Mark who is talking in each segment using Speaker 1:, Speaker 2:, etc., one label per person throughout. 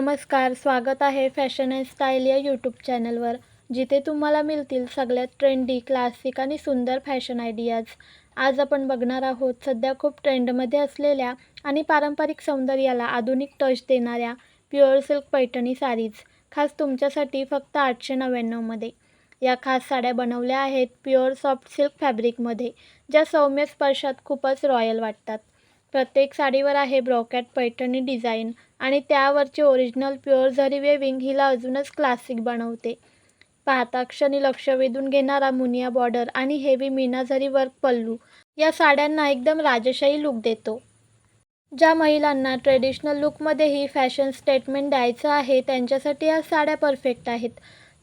Speaker 1: नमस्कार स्वागत आहे फॅशन अँड स्टाईल या यूट्यूब चॅनलवर जिथे तुम्हाला मिळतील सगळ्यात ट्रेंडी क्लासिक आणि सुंदर फॅशन आयडियाज आज आपण बघणार आहोत सध्या खूप ट्रेंडमध्ये असलेल्या आणि पारंपरिक सौंदर्याला आधुनिक टच देणाऱ्या प्युअर सिल्क पैठणी साडीज खास तुमच्यासाठी फक्त आठशे नव्याण्णवमध्ये या खास साड्या बनवल्या आहेत प्युअर सॉफ्ट सिल्क फॅब्रिकमध्ये ज्या सौम्य स्पर्शात खूपच रॉयल वाटतात. प्रत्येक साडीवर आहे ब्रॉकॅट पैठणी डिझाईन आणि त्यावरचे ओरिजिनल प्युअर झरी वेविंग हिला अजूनच क्लासिक बनवते. पाहता क्षणी लक्ष वेधून घेणारा मुनिया बॉर्डर आणि हेवी मीना झरी वर्क पल्लू या साड्यांना एकदम राजशाही लुक देतो. ज्या महिलांना ट्रेडिशनल लुकमध्येही फॅशन स्टेटमेंट द्यायचं आहे त्यांच्यासाठी या साड्या परफेक्ट आहेत.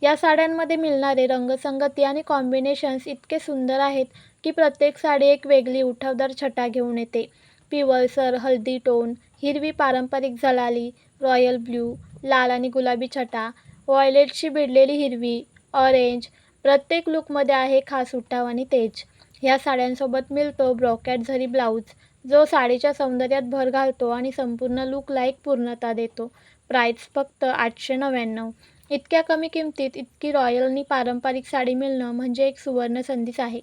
Speaker 1: या साड्यांमध्ये मिळणारे रंगसंगती आणि कॉम्बिनेशन्स इतके सुंदर आहेत की प्रत्येक साडी एक वेगळी उठावदार छटा घेऊन येते. पिवळसर हळदी टोन हिरवी पारंपरिक झलाली रॉयल ब्ल्यू लाल आणि गुलाबी छटा व्हायलेटशी भिडलेली हिरवी ऑरेंज प्रत्येक लुकमध्ये आहे खास उठाव आणि तेज. ह्या साड्यांसोबत मिळतो ब्रॉकॅट झरी ब्लाऊज जो साडीच्या सौंदर्यात भर घालतो आणि संपूर्ण लुकला एक पूर्णता देतो. प्राईस फक्त आठशे नव्याण्णव. इतक्या कमी किमतीत इतकी रॉयल आणि पारंपरिक साडी मिळणं म्हणजे एक सुवर्ण संधीच आहे.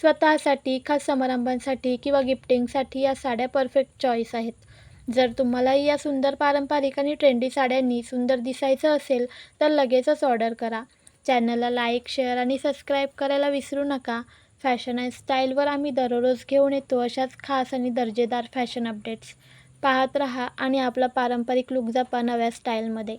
Speaker 1: स्वतःसाठी खास समारंभांसाठी किंवा गिफ्टिंगसाठी या साड्या परफेक्ट चॉईस आहेत. जर तुम्हालाही या सुंदर पारंपरिक आणि ट्रेंडी साड्यांनी सुंदर दिसायचं असेल तर लगेचच ऑर्डर करा. चॅनलला लाईक शेअर आणि सबस्क्राईब करायला विसरू नका. फॅशन अँड स्टाईलवर आम्ही दररोज घेऊन येतो अशाच खास आणि दर्जेदार फॅशन अपडेट्स पाहत रहा आणि आपला पारंपरिक लुक जपा नव्या स्टाईलमध्ये